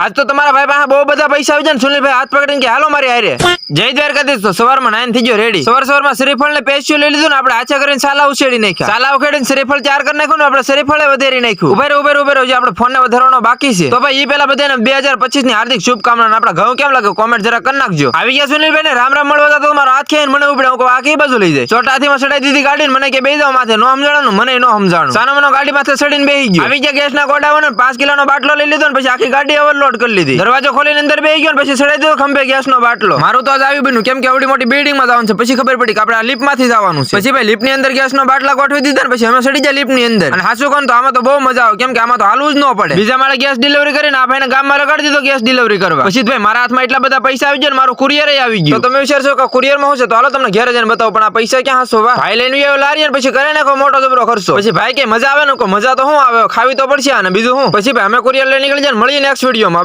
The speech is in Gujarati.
આજ તો તમારા ભાઈ પાસે બહુ બધા પૈસા આવી જાય સુનિલભાઈ, હાથ પકડીને કે, હાલો મારી હારે. જય દ્વારકાધીશ તો સવારમાં નાઈન થઈ ગયો રેડી સવાર સવારમાં શ્રીફળ ને પેસ્યુ લઈ લીધું ને આપણે આછા કરીને સાલા ઉછેડી નાખ્યા. સાલા ઉખેડીને શ્રીફળ ચાર કરી નાખ્યું ને આપણે શ્રીફળે વધારી નાખ્યું. ઉભેર ઉભેર ઉભેર, હજી આપણે ફોન ને વધારવાનો બાકી છે. તો ભાઈ એ પેલા બધાને બે હજાર પચીસની હાર્દિક શુભકામના આપણા ઘઉં કેમ લાગે કોમેન્ટ જરા કરી નાખજો. આવી ગયા સુનિલભાઈ ને રામ રામ મળવા તો મારો હાથ ખેઈને મને ઉપડે. હું આ કઈ બાજુ લઈ જાય. ચોટાથી માં સડાઈ દીધી ગાડી મને કે, બે દો માથે, નો સમજાણું મને નો સમજાણું. સાનો મનો ગાડી માથે સડીને બેસી ગયો. આવી ગયા ગેસ ના ગોડાઓ ને પાંચ કિલો નો બાટલો લઈ લીધો ને પછી આખી ગાડી ઓવરલોડ કરી લીધી. દરવાજો ખોલીને અંદર બેસી ગયો પછી સડાઈ દીધો ખંભે ગેસ નો બાટલો. મારું તો આજ આવી બન્યું. કેમ કે આવડી મોટી બિલ્ડિંગમાં જવાનું છે. પછી ખબર પડી કે આપણે આ lift માંથી જવાનું છે. પછી ભાઈ lift ની અંદર ગેસ નો બાટલા ગોઠવી દીધા ને પછી અમે સડી જાય lift ની અંદર. અને હાસુ ને તો આમાં તો બહુ મજા આવે. કેમ કે આમાં તો હાલવું જ ન પડે. બીજા માળે ગેસ ડિલિવરી કરીને આ ભાઈને ગામમાં રગાડી દીધો ગેસ ડિલિવરી કરવા. પછી ભાઈ મારા હાથમાં એટલા બધા પૈસા આવી ગયા મારું કુરિયર આવી ગયું. તો તમે વિચારશો કે કુરિયરમાં શું છે? તો હાલો તમને ઘેર જઈને બતાવો. પણ આ પૈસા ક્યાં હશો ભાઈ લઈને આવ્યો લારી પછી કરે નાખો મોટો જબરો ખર્ચો. પછી ભાઈ કે મજા આવે ને મજા તો હું આવે? ખાવી તો પડશે અને બીજું હું પછી ભાઈ અમે કુરિયર લઈને નીકળી જાય મળીએ નેક્સ્ટ વિડીયોમાં